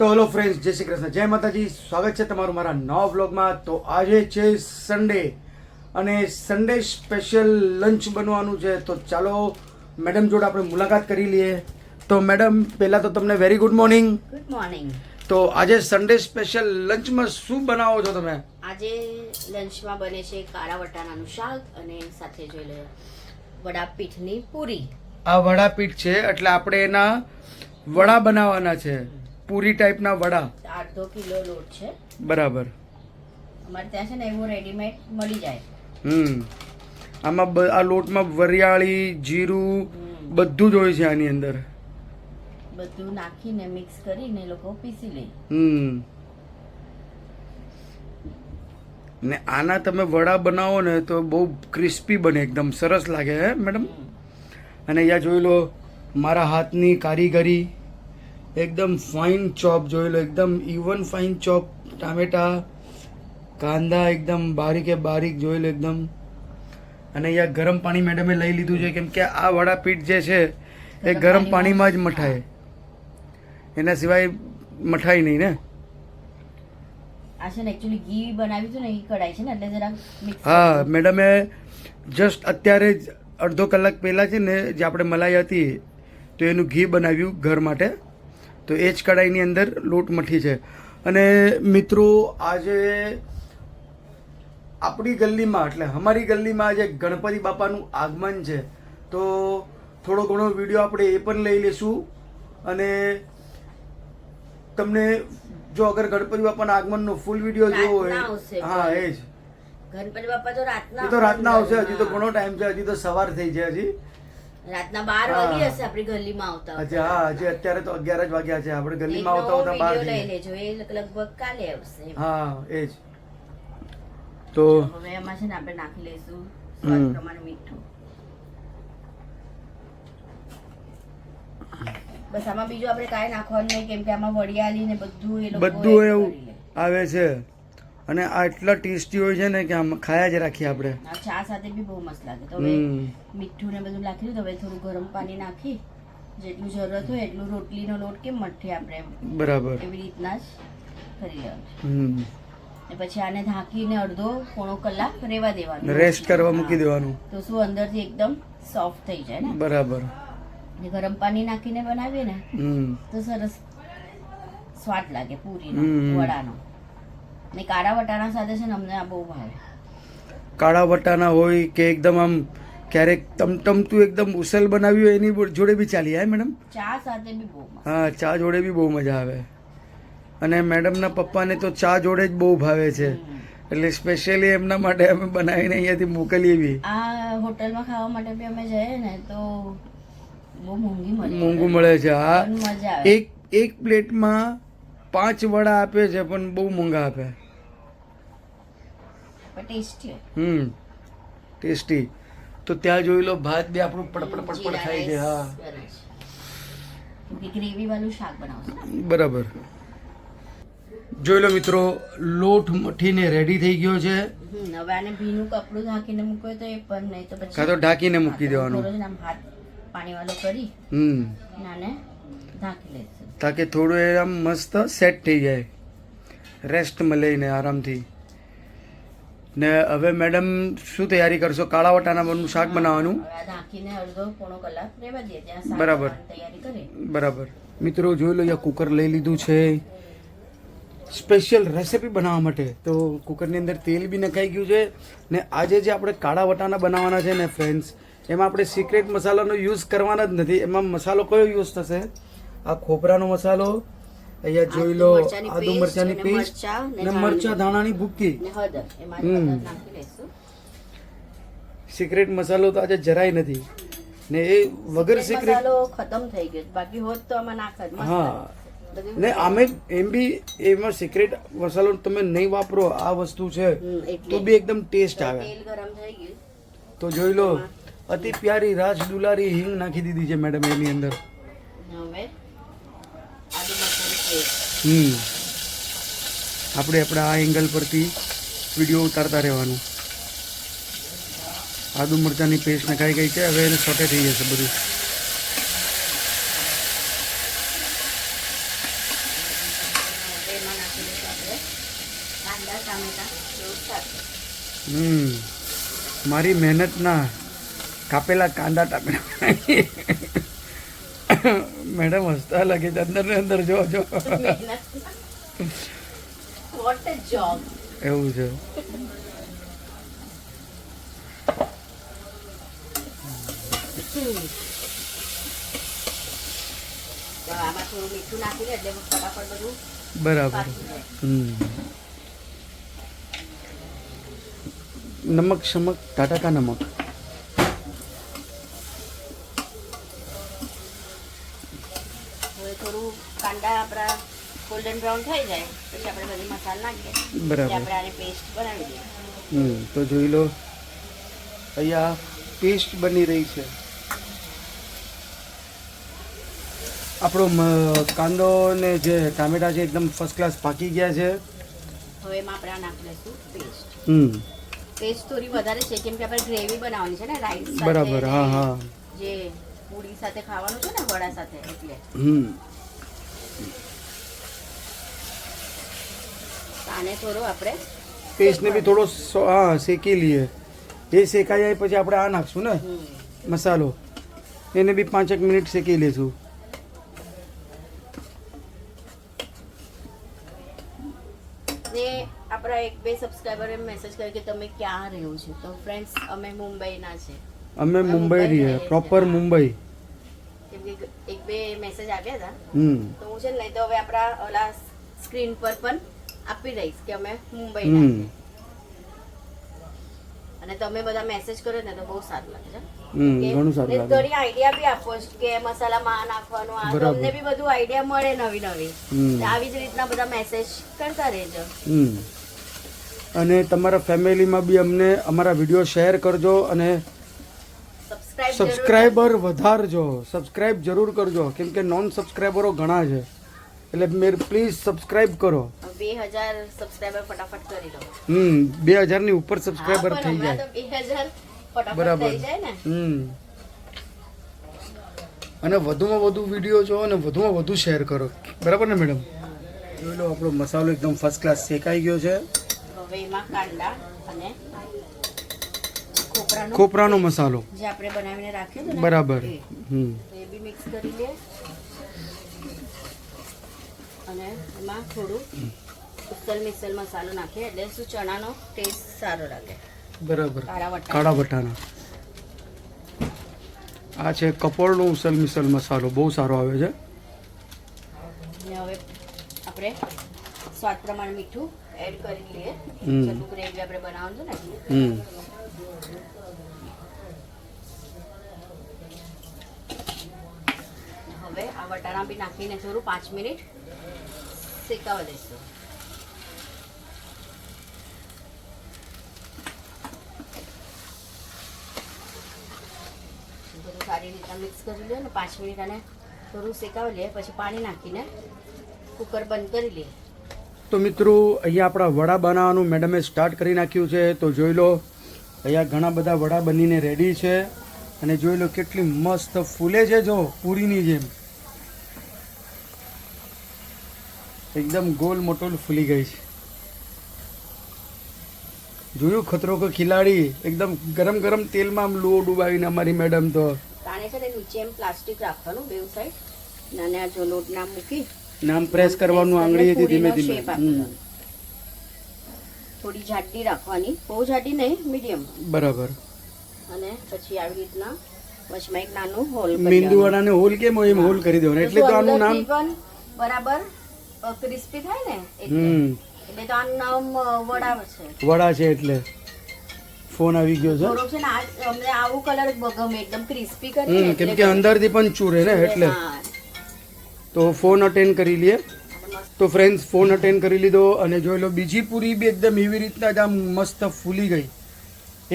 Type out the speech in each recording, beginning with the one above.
તો hello friends જય શ્રી કૃષ્ણ. જય માતાજી. સ્વાગત છે તમારું મારા નવા બ્લોગમાં તો આજે છે સન્ડે અને સન્ડે સ્પેશિયલ લંચ બનવાનું છે. તો ચાલો મેડમ જોડે આપણે મુલાકાત કરી લઈએ. તો મેડમ પહેલાં તો તમને very good morning good morning તો આજે સન્ડે સ્પેશિયલ લંચમાં શું બનાવો છો તમે? આજે લંચમાં બને છે કાળા વટાણાનું શાક અને સાથે જોઈ લો વડાપીઠની પૂરી. આ વડાપીઠ છે એટલે આપણે એના વડા બનાવવાના છે. પૂરી ટાઈપના વડા? અડધો કિલો લોટ છે. બરાબર. અમારે ત્યાં છે ને એવું રેડીમેડ મળી જાય. હમ. આમાં આ લોટમાં વરિયાળી જીરું બધું જ હોય છે આની અંદર. બધું નાખીને મિક્સ કરીને લોકો પીસી લે. હમ. ને આના તમે વડા બનાવો ને તો બહુ ક્રિસ્પી બને એકદમ. સરસ લાગે હે મેડમ? અને અહીંયા જોઈ લો મારા હાથની કારીગરી. એકદમ ફાઇન ચોપ જોઈ લો એકદમ ઇવન ફાઇન ચોપ ટામેટા કાંદા એકદમ બારીકે બારીક જોઈ લો એકદમ. અને અહીંયા ગરમ પાણી મેડમે લઈ લીધું છે કેમ કે આ વડાપીઠ જે છે એ ગરમ પાણીમાં જ મઠાય. એના સિવાય મઠાય નહીં ને? હા મેડમે જસ્ટ અત્યારે જ અડધો કલાક પહેલાં છે ને જે આપણે મલાઈ હતી તો એનું ઘી બનાવ્યું ઘર માટે. તો એ જ કઢાઈની અંદર લોટ મઠી છે. અને મિત્રો આજે આપણી ગલ્લીમાં એટલે અમારી ગલ્લીમાં આજે ગણપતિ બાપાનું આગમન છે. તો થોડો ઘણો વીડિયો આપણે એ પણ લઈ લઈશું. અને તમને જો અગર ગણપતિ બાપાના આગમનનો ફૂલ વીડિયો જોવો હોય હા એ જ. ગણપતિ બાપા તો રાતના એ તો રાતના આવશે હજી તો ઘણો ટાઈમ છે હજી તો સવાર થઈ છે હજી. રાતના બાર વાગી હશે આપણે ગલીમાં આવતા હજી હા હજી અત્યારે તો અગિયાર જ વાગ્યા છે. આપણે ગલીમાં આવતા આવતા બાર લઈ લેજો એ લગભગ કાલે આવશે. હા એ જ તો હવે એમાં છે ને આપણે નાખી લઈશું. સ્વાદ પ્રમાણે મીઠું. બસ આમાં બીજું આપણે કાંઈ નાખવાનું નહીં કેમ કે આમાં વડિયાળી ને બધું એ લોકો બધું એવું આવે છે. અને આ એટલા ટેસ્ટી હોય છે ને કે આમ ખાયા જ રાખીએ આપણે. આ ચા સાથે બી બહુ મસ્ત લાગે. તો હવે મીઠું ને બધું નાખી દીધું હવે થોડું ગરમ પાણી નાખી. જેટલું જરૂરત હોય એટલું રોટલીનો લોટ કેમ મઠે આપણે બરાબર. એવી રીતના જ કરી લેવાનું પછી આને ઢાંકીને અડધો પોણો કલાક રહેવા દેવાનું. રેસ્ટ કરવા મૂકી દેવાનું. તો શું અંદરથી એકદમ સોફ્ટ થઈ જાય ને? બરાબર. ને ગરમ પાણી નાખીને બનાવીએ ને તો સરસ સ્વાદ લાગે પૂરીનો વડાનો. ને કાળા વટાણા સાથે છે ને અમને આ બહુ ભાવે. કાળા વટાણા હોય કે એકદમ આમ ક્યારેક તમતમતું એકદમ ઉસલ બનાવી હોય એની જોડે બી ચાલી જાય મેડમ? ચા સાથે બી બહુ હા ચા જોડે બી બહુ મજા આવે. અને મેડમના પપ્પાને તો ચા જોડે જ બહુ ભાવે છે. એટલે સ્પેશિયલી એમના માટે અમે બનાવીને અહીંયાથી મોકલીએ બી. આ હોટલમાં ખાવા માટે બી અમે જઈએ ને તો બહુ મોંઘી મળે. મોંઘું મળે છે હા. એક એક પ્લેટમાં પાંચ વડા આપે છે પણ બહુ મોંઘા આપે. હમ ટેસ્ટી તો ત્યાં જોઈ લો ભાત બી આપણું પડપડ પડપડ થાય છે હા. ગ્રેવી વાળું શાક બનાવશું બરાબર. જોઈ લો મિત્રો લોટ મઠીને રેડી થઈ ગયો છે. હવે આને ભીનું કપડું ઢાંકીને મૂકો તો એ પણ નહીં તો પછી કાં તો ઢાંકીને મૂકી દેવાનું. હાથ પાણી વાળો કરી હમ. નાને ઢાંકી લઈશું. તાકે થોડું એ આમ મસ્ત સેટ થઈ જાય. રેસ્ટ મળે ને આરામથી. ને હવે મેડમ શું તૈયારી કરશો? કાળા વટાણાનું શાક બનાવવાનું? બરાબર. બરાબર. મિત્રો જોઈ લો અહીંયા કુકર લઈ લીધું છે. સ્પેશિયલ રેસિપી બનાવવા માટે. તો કુકરની અંદર તેલ બી નખાઈ ગયું છે ને આજે જે આપણે કાળા વટાણા બનાવવાના છે ને ફ્રેન્ડ્સ એમાં આપણે સિક્રેટ મસાલાનો યુઝ કરવાના જ નથી. એમાં મસાલો કયો યુઝ થશે? આ ખોપરાનો મસાલો અહીંયા જોઈ લો આદુ મરચાંની પેસ્ટ ને મરચા ધાણાની ભૂકી સિક્રેટ મસાલો તો આજે જરાય નથી. ને એ વગર સિક્રેટ મસાલો ખતમ થઈ ગયો બાકી હોત તો આમાં નાખત હા. ને આમે એમ બી એમાં સિક્રેટ મસાલો તમે નહીં વાપરો આ વસ્તુ છે. તો બી એકદમ ટેસ્ટ આવે. તેલ ગરમ થઈ ગયું. તો જોઈ લો અતિ પ્યારી રાજ દુલારી હિંગ નાખી દીધી છે મેડમ એની અંદર ને હવે આદુ મરચાંની paste. હમ. આપણે આપણા આ એંગલ પરથી વીડિયો ઉતારતા રહેવાનું. આદુ મરચાંની પેસ્ટ નખાઈ ગઈ છે, હવે એને સોટે થઈ જશે બધું. હમ. મારી મહેનતના કાપેલા કાંદા ટામેટા. મેડમ હસતા લાગે છે. અંદર ને અંદર જો જો. વોટ અ જોબ એવું છે. બરાબર. હમ. નમક શમક ટાટા કા નમક હવે થોડું કાંદા આપણા ગોલ્ડન બ્રાઉન થઈ જાય પછી આપણે બધી મસાલા નાખીએ બરાબર. આપણે આની પેસ્ટ બનાવી દઈએ. હમ તો જોઈ લો અહીંયા પેસ્ટ બની રહી છે. આપણો કાંદો ને જે ટામેટા છે એકદમ ફર્સ્ટ ક્લાસ પાકી ગયા છે. હવે એમાં આપણે આ નાખી લઈશું પેસ્ટ હમ. પેસ્ટ થોડી વધારે છે કેમ કે આપણે ગ્રેવી બનાવવાની છે ને રાઈસ બરાબર હા હા. જે પૂરી સાથે ખાવાનું છે ને વડા સાથે એટલે. હમ. આને થોડો આપણે પેસ્ટને બી થોડો હા શેકી લઈએ. એ શેકાઈ જાય પછી આપણે આ નાખશું ને? મસાલો. એને બી પાંચેક મિનિટ શેકી ને આપણા એક બે સબસ્ક્રાઈબરે મેસેજ કર્યો કે તમે ક્યાં રહ્યો છો? તો ફ્રેન્ડ્સ અમે મુંબઈના છે. અમે મુંબઈ રહીએ. પ્રોપર મુંબઈ. એક બે મેસેજ આવ્યા હતા. તો હું છે ને તો હવે આપણા ઓલા સ્ક્રીન પર પણ આપી દઈશ કે અમે મુંબઈના હમ. અને તમે બધા મેસેજ કરો ને તો બહુ સારું લાગે છે. ઘણું સારું લાગે. ઘણી આઈડિયા બી આપો કે મસાલામાં આ નાખવાનું આ તમને બી બધું આઈડિયા મળે નવી નવી. આવી જ રીતના બધા મેસેજ કરતા રહેજો. અને તમારા ફેમિલીમાં બી અમને અમારા વીડિયો શેર કરજો અને સબસ્ક્રાઇબ સબસ્ક્રાઈબર વધારજો. સબસ્ક્રાઈબ જરૂર કરજો. કેમ કે નોન સબસ્ક્રાઈબરો ઘણા છે. એટલે મેર પ્લીઝ સબસ્ક્રાઈબ કરો. બે હજાર સબસ્ક્રાઇબર ફટાફટ કરી દો. હમ બે હજારની ઉપર સબસ્ક્રાઈબર થઈ જાય. બે હજાર બરાબર. હમ. અને વધુમાં વધુ વીડિયો જો અને વધુમાં વધુ શેર કરો. બરાબર ને મેડમ જોઈ લો આપણો મસાલો એકદમ ફર્સ્ટ ક્લાસ શેકાઈ ગયો છે. હવે એમાં કાંદા અને ખોપરાનો ખોપરાનો મસાલો. જે આપણે બનાવીને રાખ્યો છે બરાબર. હમ. એ બી મિક્સ કરી લે. અને એમાં થોડું ઉસલ મિસલ મસાલો નાખીએ એટલે શું ચણાનો ટેસ્ટ સારો લાગે બરાબર. કાળા વટાણા. કાળા આ છે કપોળનો ઉસલ મિસલ મસાલો. બહુ સારો આવે છે. હવે આપણે સ્વાદ પ્રમાણે મીઠું એડ કરી લઈએ. જેટલું ગ્રેવી આપણે બનાવવાનું છે ને હવે આ વટાણા બી નાખીને થોડું પાંચ મિનિટ શેકાવા દઈશું બધું સારી રીતના મિક્સ કરી લે ને પાંચ મિનિટ અને થોડું શેકાવી લઈએ પછી પાણી નાખીને કુકર બંધ કરી લઈએ તો મિત્રો, અહીંયા આપણા વડા બનાવવાનું મેડમે સ્ટાર્ટ કરી નાખ્યું છે, તો જોઈ લો, અહીંયા ઘણા બધા વડા બનીને રેડી છે, અને જોઈ લો કેટલી મસ્ત ફૂલે છે જો, પૂરીની જેમ. એકદમ ગોલ મોટોલ ફૂલી ગઈ છે. જોયું ખતરો કે ખિલાડી? એકદમ ગરમ ગરમ તેલમાં આમ લુઓ ડુબાવીને અમારી મેડમ તો. તાણે છે ને નીચે એમ પ્લાસ્ટિક રાખવાનું બેવ સાઈડ અને આ જો લોટ ના મૂકી. નામ પ્રેસ કરવાનું આંગળીએથી ધીમે ધીમે. થોડી જાડી રાખવાની. બહુ જાડી નહીં મીડિયમ બરાબર. અને પછી આવી રીતના વચમાં એક નાનું હોલ મેંદુ વડાને હોલ કેમ હોય એમ હોલ કરી દેવાનો. એટલે તો આનું નામ બરાબર ક્રિસ્પી થાય ને એટલે. તો આનું નામ વડા છે. વડા છે એટલે. ફોન આવી ગયો છે. થોડોક છે ને અમને આવું કલર ગમે એકદમ ક્રિસ્પી હમ કરી કેમ કે અંદરથી પણ ચૂરે ને એટલે. તો ફોન અટેન્ડ કરી લઈએ તો ફ્રેન્ડ્સ ફોન અટેન્ડ કરી લીધો અને જોઈ લો બીજી પૂરી બી એકદમ એવી રીતના જ આમ મસ્ત ફૂલી ગઈ.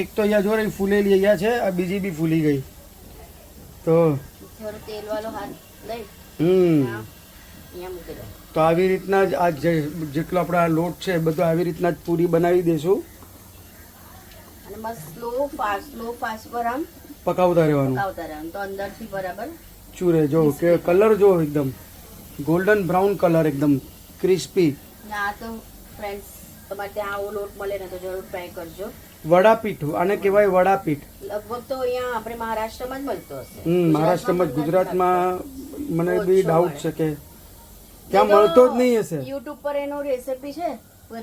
એક તો અહીંયા જો રહી ફૂલેલી અહીંયા છે આ બીજી બી ફૂલી ગઈ. તો હમ. તો આવી રીતના જ આ જેટલો આપણો આ લોટ છે બધો આવી રીતના જ પૂરી બનાવી દેશું. અને બસ સ્લો ફાસ્ટ સ્લો ફાસ્ટ પર આમ પકાવતા રહેવાનું. પકાવતા રહેવાનું. તો અંદરથી બરાબર ચૂરે જો કે કલર જો એકદમ ગોલ્ડન બ્રાઉન કલર એકદમ ક્રિસ્પી ને આ તો ફ્રેન્ડ્સ તમારે ત્યાં આવો લોટ મળે ને તો જરૂર ટ્રાય કરજો. વડાપીઠ આને કહેવાય વડાપીઠ. લગભગ તો અહીંયા આપણે મહારાષ્ટ્રમાં જ મળતો હશે. હમ મહારાષ્ટ્રમાં ગુજરાતમાં મને બી ડાઉટ છે કે ત્યાં મળતો જ નહીં હશે. યુટ્યુબ પર એનો રેસીપી છે. એ એ એ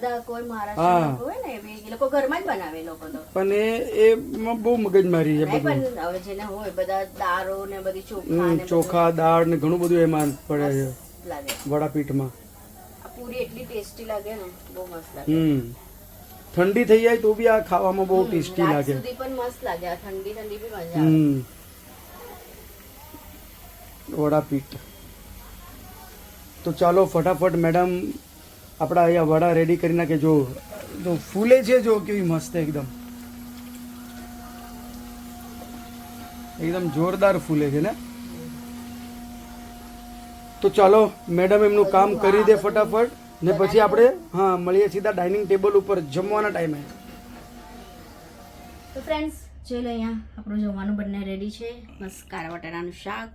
પણ એ એમાં બહુ મગજમારી છે બધું. હવે જેને હોય બધા દારો ને બધી ચોખા દાળ ને ઘણું બધું એમાં પડે છે. વડાપીઠમાં. પૂરી એટલી ટેસ્ટી લાગે ને બહુ મસ્ત લાગે. હમ. ઠંડી થઈ જાય તો બી આ ખાવામાં બહુ ટેસ્ટી લાગે. સુધી પણ મસ્ત લાગે આ ઠંડી ઠંડી બી મજા આવે. વડાપીઠ. તો ચાલો ફટાફટ મેડમ આપણા અહીંયા વડા રેડી કરી નાખે. જો જો ફૂલે છે જો, કેવી મસ્ત એકદમ. એકદમ જોરદાર ફૂલે છે ને? તો ચાલો મેડમ એમનું કામ કરી દે ફટાફટ. ને પછી આપણે, હા, મળીએ સીધા ડાઇનિંગ ટેબલ ઉપર જમવાના ટાઈમે તો ફ્રેન્ડ્સ જોઈ અહીંયા, આપણું જમવાનું બંને રેડી છે. બસ કાળા બટાટાનું શાક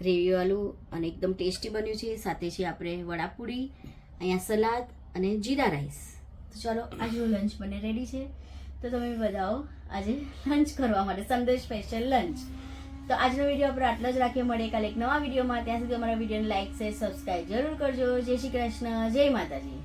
ગ્રેવીવાળું અને એકદમ ટેસ્ટી બન્યું છે. સાથે છે આપણે વડાપુરી. અહીંયા સલાદ અને જીરા રાઈસ. તો ચાલો, આજનું લંચ મને રેડી છે. તો તમે બધાઓ આજે લંચ કરવા માટે સંદેશ સ્પેશિયલ લંચ તો આજનો વીડિયો આપણે આટલો જ રાખીએ. મળીએ કાલે એક નવા વિડીયોમાં ત્યાં સુધી અમારા વિડીયોને લાઈક શેર સબસ્ક્રાઈબ જરૂર કરજો. જય શ્રી કૃષ્ણ. જય માતાજી.